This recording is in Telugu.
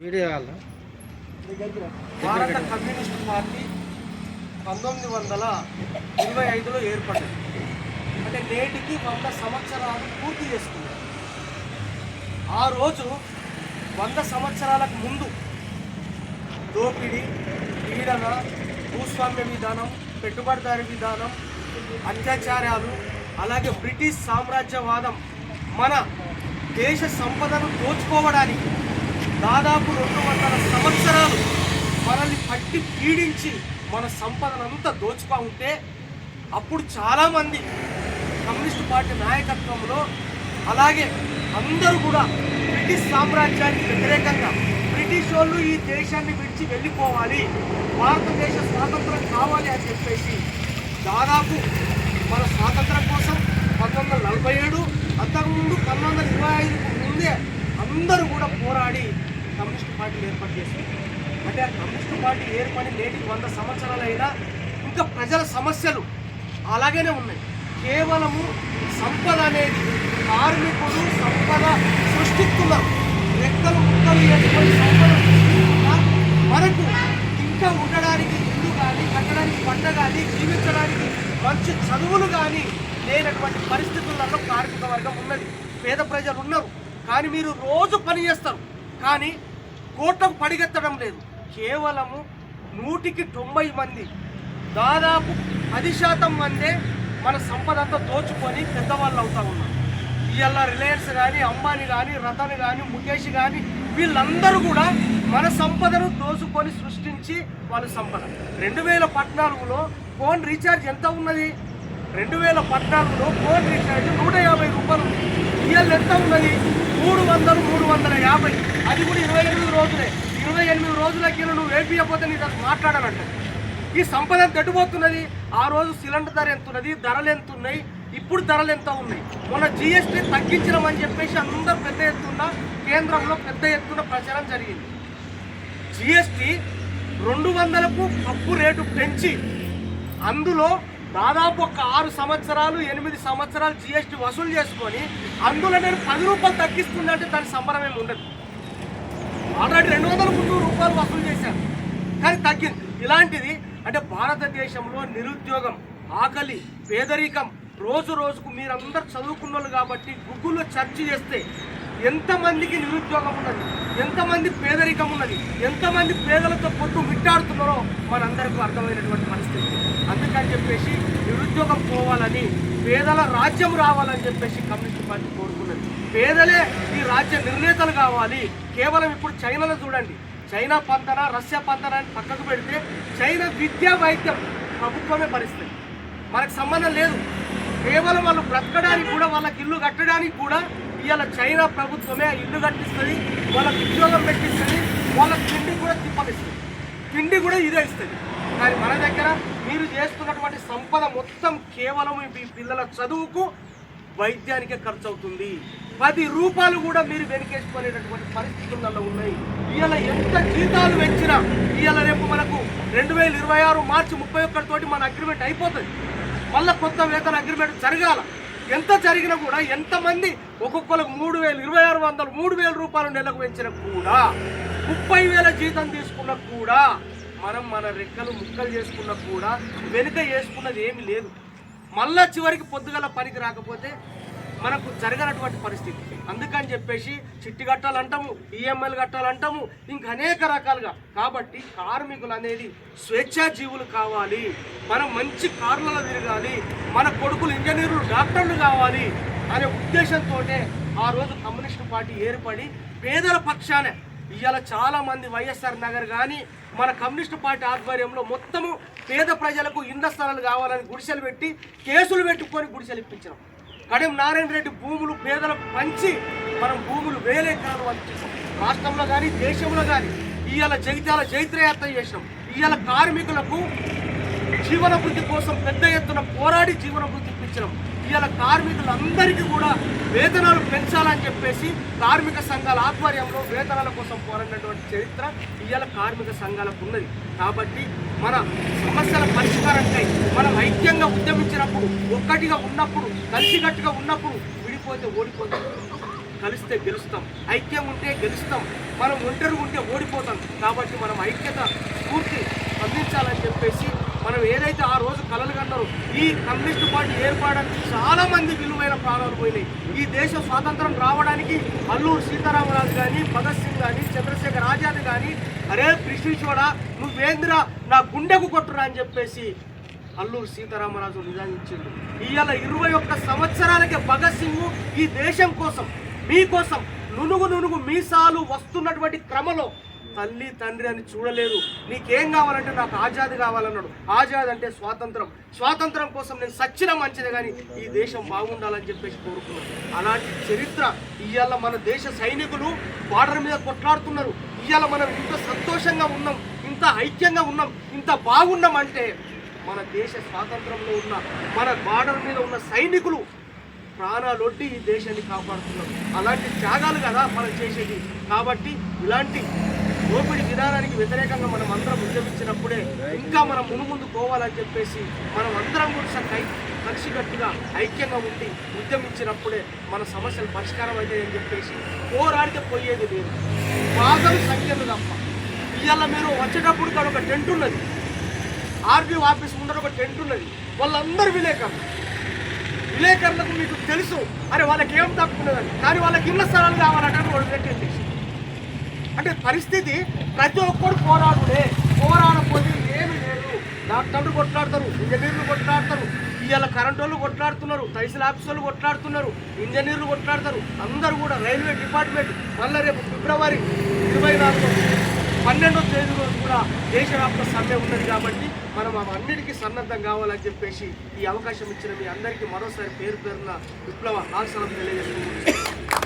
వీడియో భారత కమ్యూనిస్ట్ పార్టీ పంతొమ్మిది వందల ఇరవై ఐదులో ఏర్పడింది అంటే నేటికి వంద సంవత్సరాలు పూర్తి చేసుకుంది. ఆ రోజు వంద సంవత్సరాలకు ముందు దోపిడీ పీడన భూస్వామ్య విధానం పెట్టుబడిదారి విధానం అత్యాచారాలు అలాగే బ్రిటిష్ సామ్రాజ్యవాదం మన దేశ సంపదను దోచుకోవడానికి దాదాపు రెండు వందల సంవత్సరాలు మనల్ని పట్టి పీడించి మన సంపదనంతా దోచుకా ఉంటే అప్పుడు చాలామంది కమ్యూనిస్ట్ పార్టీ నాయకత్వంలో అలాగే అందరూ కూడా బ్రిటిష్ సామ్రాజ్యానికి వ్యతిరేకంగా బ్రిటిష్ వాళ్ళు ఈ దేశాన్ని విడిచి వెళ్ళిపోవాలి భారతదేశ స్వాతంత్రం కావాలి అని చెప్పేసి దాదాపు మన స్వాతంత్రం కోసం పంతొమ్మిది వందల నలభై ఏడు అంతకుముందు పంతొమ్మిది వందల ఇరవై ఐదుకు ముందే అందరూ కూడా పోరాడి కమ్యూనిస్ట్ పార్టీ ఏర్పాటు చేసింది అంటే ఆ కమ్యూనిస్ట్ పార్టీ ఏర్పడి నేటికి వంద సంవత్సరాలైనా ఇంకా ప్రజల సమస్యలు అలాగనే ఉన్నాయి. కేవలము సంపద అనేది కార్మికులు సంపద సృష్టిస్తున్నారు. రెక్కలు ముక్కలు వేసుకొని సంపద సృష్టిస్తున్నా మనకు ఇంకా ఉండడానికి ఇల్లు కానీ కట్టడానికి పంట కానీ జీవించడానికి మంచి చదువులు కానీ లేనటువంటి పరిస్థితులలో కార్మిక వర్గం ఉన్నది. పేద ప్రజలు ఉన్నారు. కానీ మీరు రోజు పని చేస్తారు. కానీ కోట్లకు పడిగెత్తడం లేదు. కేవలము నూటికి తొంభై మంది దాదాపు పది శాతం మందే మన సంపద అంతా దోచుకొని పెద్దవాళ్ళు అవుతా ఉన్నారు. ఇవాళ రిలయన్స్ కానీ అంబానీ కానీ రతన్ కానీ ముఖేష్ కానీ వీళ్ళందరూ కూడా మన సంపదను దోచుకొని సృష్టించి వాళ్ళ సంపద. రెండు వేల పద్నాలుగులో ఫోన్ రీఛార్జ్ ఎంత ఉన్నది? రెండు వేల పద్నాలుగులో ఫోన్ రీఛార్జ్ నూట యాభై రూపాయలు ఉంది. ఇవాళ ఎంత ఉన్నది? మూడు వందలు మూడు వందల యాభై. అది కూడా ఇరవై ఎనిమిది రోజులే. ఇరవై ఎనిమిది రోజులకి నువ్వు వేపియకపోతే నీకు అసలు మాట్లాడాలంట. ఈ సంపద తట్టుపోతున్నది ఆ రోజు సిలిండర్ ధర ఎంత ఉన్నది ధరలు ఎంత ఉన్నాయి ఇప్పుడు ధరలు ఎంత ఉన్నాయి? మొన్న జిఎస్టీ తగ్గించడం చెప్పేసి అందరూ పెద్ద ఎత్తున కేంద్రంలో పెద్ద ఎత్తున ప్రచారం జరిగింది. జిఎస్టీ రెండు వందలకు అప్పు రేటు పెంచి అందులో దాదాపు ఒక ఆరు సంవత్సరాలు ఎనిమిది సంవత్సరాలు జిఎస్టీ వసూలు చేసుకొని అందులో నేను పది రూపాయలు తగ్గిస్తుందంటే దాని సంబరం ఏమి ఉండదు. ఆల్రెడీ రెండు వందల మున్నూరు రూపాయలు వసూలు చేశారు. కానీ తగ్గింది. ఇలాంటిది అంటే భారతదేశంలో నిరుద్యోగం ఆకలి పేదరికం రోజు రోజుకు మీరందరూ చదువుకున్న వాళ్ళు కాబట్టి గూగుల్లో సెర్చ్ చేస్తే ఎంతమందికి నిరుద్యోగం ఉన్నది? ఎంతమంది పేదరికం ఉన్నది? ఎంతమంది పేదలతో పొట్టు మిట్టాడుతున్నారో మనందరికీ అర్థమైనటువంటి పరిస్థితి. అని చెప్పేసి నిరుద్యోగం పోవాలని పేదల రాజ్యం రావాలని చెప్పేసి కమ్యూనిస్ట్ పార్టీ కోరుకున్నది. పేదలే ఈ రాజ్య నిర్ణేతలు కావాలి. కేవలం ఇప్పుడు చైనాలో చూడండి. చైనా పంతన రష్యా పంతన అని పక్కకు పెడితే చైనా విద్యా వైద్యం ప్రభుత్వమే భరిస్తుంది. మనకు సంబంధం లేదు. కేవలం వాళ్ళు బ్రతకడానికి కూడా వాళ్ళకి ఇల్లు కట్టడానికి కూడా ఇవాళ చైనా ప్రభుత్వమే ఇల్లు కట్టిస్తుంది వాళ్ళకి ఉద్యోగం పెట్టిస్తుంది వాళ్ళకి తిండి కూడా తిప్పనిస్తుంది. తిండి కూడా ఇదే ఇస్తుంది. కానీ మన దగ్గర మీరు చేస్తున్నటువంటి సంపద మొత్తం కేవలం మీ పిల్లల చదువుకు వైద్యానికే ఖర్చు అవుతుంది పది రూపాయలు కూడా మీరు వెనకేసుకునేటటువంటి పరిస్థితులలో ఉన్నాయి. ఇవాళ ఎంత జీతాలు పెంచినా ఇవాళ రేపు మనకు రెండు వేల ఇరవై ఆరు మార్చి ముప్పై ఒక్కటితోటి మన అగ్రిమెంట్ అయిపోతుంది. మళ్ళీ కొత్త వేతన అగ్రిమెంట్ జరగాల. ఎంత జరిగినా కూడా ఎంతమంది ఒక్కొక్కరికి మూడు వేలు ఇరవై ఆరు వందలు మూడు వేల రూపాయలు నెలకు పెంచినా కూడా ముప్పై వేల జీతం తీసుకున్నా కూడా మనం మన రెక్కలు ముక్కలు చేసుకున్నా కూడా వెనుక వేసుకున్నది ఏమీ లేదు. మళ్ళా చివరికి పొద్దుగల పనికి రాకపోతే మనకు జరగనటువంటి పరిస్థితి. అందుకని చెప్పేసి చిట్టి కట్టాలంటాము ఈఎంఐలు కట్టాలంటాము ఇంకా అనేక రకాలుగా. కాబట్టి కార్మికులు అనేది స్వేచ్ఛా జీవులు కావాలి. మనం మంచి కార్లలో తిరగాలి. మన కొడుకులు ఇంజనీర్లు డాక్టర్లు కావాలి అనే ఉద్దేశంతో ఆ రోజు కమ్యూనిస్ట్ పార్టీ ఏర్పడి పేదల పక్షానే ఇవాళ చాలామంది వైఎస్ఆర్ నగర్ కానీ మన కమ్యూనిస్ట్ పార్టీ ఆధ్వర్యంలో మొత్తము పేద ప్రజలకు ఇండ్ల స్థలాలు కావాలని గుడిసెలు పెట్టి కేసులు పెట్టుకొని గుడిసెలు ఇప్పించాం కడెం నారాయణ రెడ్డి భూములు పేదలకు పంచి మనం భూములు వేల ఎకరాలు వంచేసాం రాష్ట్రంలో కానీ దేశంలో కానీ ఇవాళ జగిత్యాల జైత్రయాత్ర చేసినాం. ఇవాళ కార్మికులకు జీవన వృద్ధి కోసం పెద్ద ఎత్తున పోరాడి జీవన ఇప్పించడం ఇవాళ కార్మికులందరికీ కూడా వేతనాలు పెంచాలని చెప్పేసి కార్మిక సంఘాల ఆధ్వర్యంలో వేతనాల కోసం పోరాడినటువంటి చరిత్ర ఇవాళ కార్మిక సంఘాలకు ఉన్నది. కాబట్టి మన సమస్యల పరిష్కారంకై మనం ఐక్యంగా ఉద్యమించినప్పుడు ఒక్కటిగా ఉన్నప్పుడు కలిసికట్టుగా ఉన్నప్పుడు విడిపోతే ఓడిపోతాం. కలిస్తే గెలుస్తాం. ఐక్యం ఉంటే గెలుస్తాం. మనం ఒంటరి ఉంటే ఓడిపోతాం. కాబట్టి మనం ఐక్యత మనం ఏదైతే ఆ రోజు కలలు కన్నారో ఈ కమ్యూనిస్ట్ పార్టీ ఏర్పడడానికి చాలా మంది విలువైన ప్రాణాలు పోయినాయి. ఈ దేశ స్వాతంత్రం రావడానికి అల్లూరు సీతారామరాజు కానీ భగత్ సింగ్ కానీ చంద్రశేఖర్ ఆజాద్ కానీ అరే బ్రిటిషోడా నువ్వేంద్ర నా గుండెకు కొట్టురా అని చెప్పేసి అల్లూరు సీతారామరాజు నిదానించిండు ఇవాళ ఇరవై ఒక్క సంవత్సరాలకే భగత్ సింగ్ ఈ దేశం కోసం మీకోసం నునుగు నునుగు మీసాలు వస్తున్నటువంటి క్రమలో తల్లి తండ్రి అని చూడలేదు. నీకేం కావాలంటే నాకు ఆజాద్ కావాలన్నాడు. ఆజాద్ అంటే స్వాతంత్రం. స్వాతంత్రం కోసం నేను సచ్చిన మంచిదే కానీ ఈ దేశం బాగుండాలని చెప్పేసి కోరుకున్నాను. అలాంటి చరిత్ర ఇవాళ మన దేశ సైనికులు బార్డర్ మీద కొట్లాడుతున్నారు. ఇవాళ మనం ఇంత సంతోషంగా ఉన్నాం ఇంత ఐక్యంగా ఉన్నాం ఇంత బాగున్నాం అంటే మన దేశ స్వాతంత్రంలో ఉన్న మన బార్డర్ మీద ఉన్న సైనికులు ప్రాణాలొడ్డి ఈ దేశాన్ని కాపాడుతున్నారు. అలాంటి త్యాగాలు కదా మనం చేసేది. కాబట్టి ఇలాంటి దోపిడీ విధానానికి వ్యతిరేకంగా మనం అందరం ఉద్యమించినప్పుడే ఇంకా మనం మునుముందు పోవాలని చెప్పేసి మనం అందరం కూడా కై కలిసికట్టుగా ఐక్యంగా ఉండి ఉద్యమించినప్పుడే మన సమస్యలు పరిష్కారం అవుతాయని చెప్పేసి పోరాడితే పోయేది లేదు. బాధలు సంఖ్యలు తప్ప. ఇవాళ మీరు వచ్చేటప్పుడు కాదు ఒక టెంట్ ఉన్నది. ఆర్డీఓ ఆఫీస్ ముందర ఒక టెంట్ ఉన్నది. వాళ్ళందరూ విలేకరులు. విలేకరులకు మీకు తెలుసు. అరే వాళ్ళకి ఏం తప్పుకున్నదని కానీ వాళ్ళకి ఇళ్ళ స్థలాలు కావాలంటే వాళ్ళు పెట్టండి అంటే పరిస్థితి ప్రతి ఒక్కరు పోరాడుడే పోరాడపోతే ఏమి లేదు. డాక్టర్లు కొట్లాడతారు ఇంజనీర్లు కొట్లాడతారు ఇవాళ కరెంట్ వాళ్ళు కొట్లాడుతున్నారు తహసీల్ ఆఫీస్ వాళ్ళు కొట్లాడుతున్నారు ఇంజనీర్లు కొట్లాడతారు. అందరూ కూడా రైల్వే డిపార్ట్మెంట్ మళ్ళీ రేపు ఫిబ్రవరి ఇరవై నాలుగు పన్నెండో తేదీ రోజు కూడా దేశవ్యాప్త సమ్మె ఉన్నది కాబట్టి మనం అవన్నిటికీ సన్నద్ధం కావాలని చెప్పేసి ఈ అవకాశం ఇచ్చిన మీ అందరికీ మరోసారి పేరు పేరున విప్లవ ఆశలను తెలియజేస్తున్నాను